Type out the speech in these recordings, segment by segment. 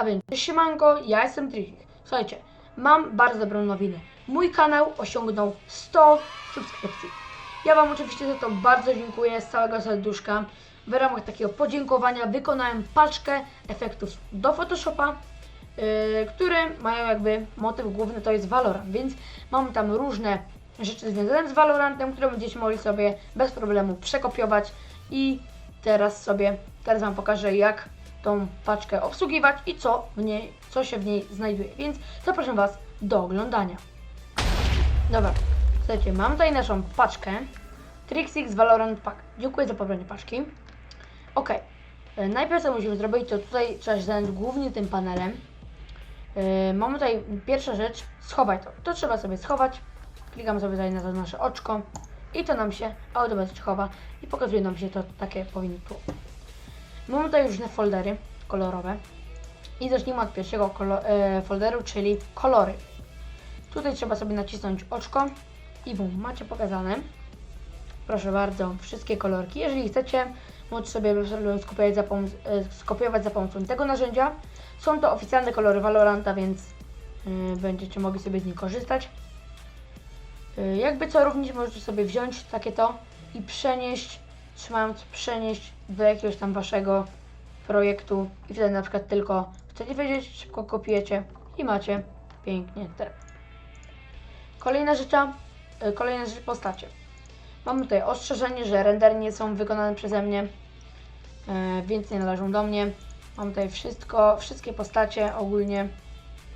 A więc, siemanko, ja jestem Tricik. Słuchajcie, mam bardzo dobrą nowinę. Mój kanał osiągnął 100 subskrypcji. Ja Wam oczywiście za to bardzo dziękuję z całego serduszka. W ramach takiego podziękowania wykonałem paczkę efektów do Photoshopa, yy, które mają jakby motyw główny to jest Valorant, więc mam tam różne rzeczy związane z Valorantem, które będziecie mogli sobie bez problemu przekopiować i teraz sobie, teraz Wam pokażę jak tą paczkę obsługiwać i co w niej, co się w niej znajduje, więc zapraszam Was do oglądania. Dobra, słuchajcie, mam tutaj naszą paczkę Trixix Valorant Pack. Dziękuję za pobranie paczki. Ok, e, najpierw co musimy zrobić, to tutaj trzeba się zająć głównie tym panelem. E, mamy tutaj pierwsza rzecz, schowaj to. To trzeba sobie schować. Klikamy sobie tutaj na to nasze oczko i to nam się automatycznie chowa i pokazuje nam się to takie powinno tu. Mamy tutaj różne foldery kolorowe i zacznijmy od pierwszego e, folderu, czyli kolory. Tutaj trzeba sobie nacisnąć oczko i bum, macie pokazane. Proszę bardzo, wszystkie kolorki. Jeżeli chcecie, możecie sobie skopiować za, pom- e, skopiować za pomocą tego narzędzia. Są to oficjalne kolory Valoranta, więc y, będziecie mogli sobie z nich korzystać. Y, jakby co, również możecie sobie wziąć takie to i przenieść, trzymając przenieść do jakiegoś tam waszego projektu i wtedy na przykład tylko chcecie wiedzieć, szybko kopiujecie i macie pięknie te. Kolejna rzecz, y, kolejna rzecz postacie. Mamy tutaj ostrzeżenie, że rendery nie są wykonane przeze mnie, e, więc nie należą do mnie. Mam tutaj wszystko, wszystkie postacie ogólnie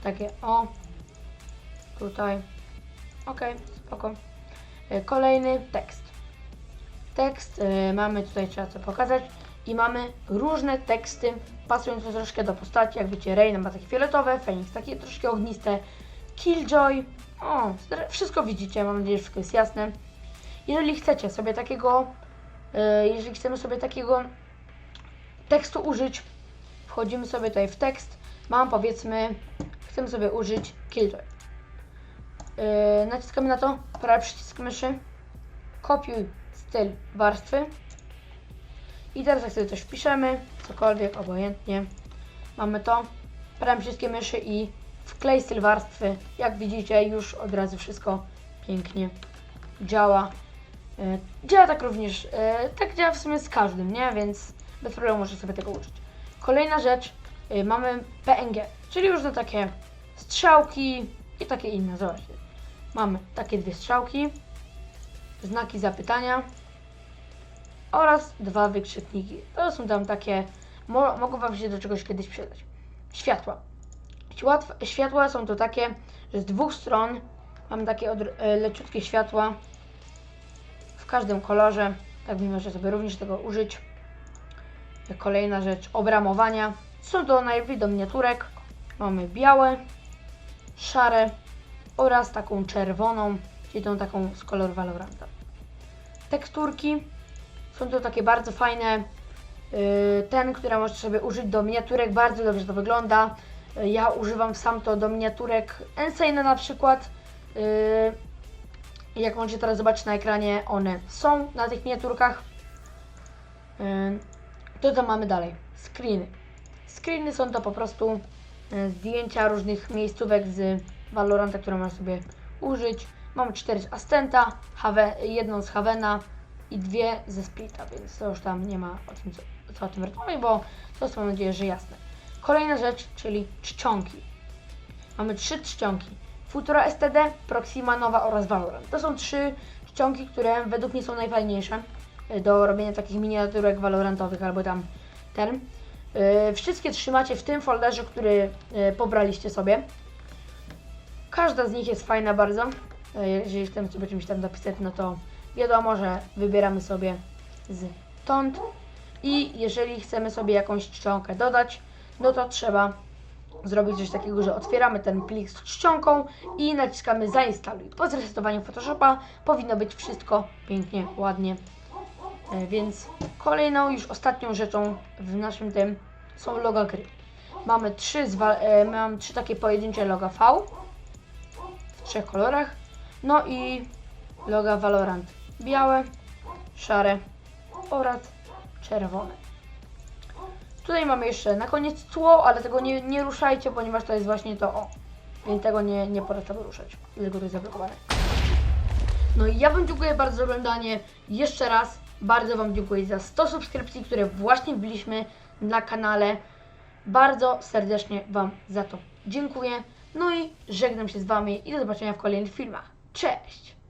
takie o, tutaj, ok, spoko. E, Kolejny tekst. Tekst e, mamy tutaj, trzeba co pokazać i mamy różne teksty pasujące troszkę do postaci, jak wiecie, Reina ma takie fioletowe, Phoenix takie troszkę ogniste, Killjoy, o, wszystko widzicie, mam nadzieję, że wszystko jest jasne. Jeżeli chcecie sobie takiego, e, jeżeli chcemy sobie takiego tekstu użyć, wchodzimy sobie tutaj w tekst, mam powiedzmy, chcemy sobie użyć Killjoy. Yy, naciskamy na to, prawy przycisk myszy, kopiuj styl warstwy i teraz jak sobie coś wpiszemy, cokolwiek, obojętnie, mamy to, prawym przyciskiem myszy i wklej styl warstwy, jak widzicie już od razu wszystko pięknie działa. Yy, działa tak również, yy, tak działa w sumie z każdym, nie, więc bez problemu możecie sobie tego użyć. Kolejna rzecz, y, mamy PNG, czyli różne takie strzałki i takie inne. Zobaczcie. Mamy takie dwie strzałki, znaki zapytania oraz dwa wykrzykniki. To są tam takie, mo mogą Wam się do czegoś kiedyś przydać. Światła. Światła, są to takie, że z dwóch stron mamy takie e, leciutkie światła w każdym kolorze. Tak możecie sobie również tego użyć. Kolejna rzecz, obramowania. Są to najlepiej do miniaturek. Mamy białe, szare oraz taką czerwoną, czyli tą taką z koloru Valoranta. Teksturki są to takie bardzo fajne. Yy, Ten, który możecie sobie użyć do miniaturek, bardzo dobrze to wygląda. Ja używam sam to do miniaturek Insane na przykład. Yy, Jak możecie teraz zobaczyć na ekranie, one są na tych miniaturkach. Yy, to co mamy dalej? Screeny. Screeny są to po prostu zdjęcia różnych miejscówek z Valoranta, które można sobie użyć. Mamy cztery z Astenta, Have, jedną z Havena i dwie ze Splita, więc to już tam nie ma o tym, co, co o tym rozmawiać, bo to jest mam nadzieję, że jasne. Kolejna rzecz, czyli czcionki. Mamy trzy czcionki. Futura STD, Proxima Nowa oraz Valorant. To są trzy czcionki, które według mnie są najfajniejsze e, do robienia takich miniaturek Valorantowych albo tam ten. Yy, wszystkie trzymacie w tym folderze, który yy, pobraliście sobie. Każda z nich jest fajna bardzo. Yy, jeżeli chcemy sobie czymś tam napisać, no to wiadomo, że wybieramy sobie z tąd. I jeżeli chcemy sobie jakąś czcionkę dodać, no to trzeba zrobić coś takiego, że otwieramy ten plik z czcionką i naciskamy zainstaluj. Po zresetowaniu Photoshopa powinno być wszystko pięknie, ładnie E, Więc kolejną, już ostatnią rzeczą w naszym tym są loga gry. Mamy trzy, e, mam trzy takie pojedyncze loga V w trzech kolorach. No i loga Valorant białe, szare oraz czerwone. Tutaj mamy jeszcze na koniec tło, ale tego nie, nie ruszajcie, ponieważ to jest właśnie to o. Więc tego nie, nie polecam ruszać, dlatego to jest zablokowane. No i ja Wam dziękuję bardzo za oglądanie. Jeszcze raz bardzo Wam dziękuję za 100 subskrypcji, które właśnie wbiliśmy na kanale. Bardzo serdecznie Wam za to dziękuję. No i żegnam się z Wami i do zobaczenia w kolejnych filmach. Cześć!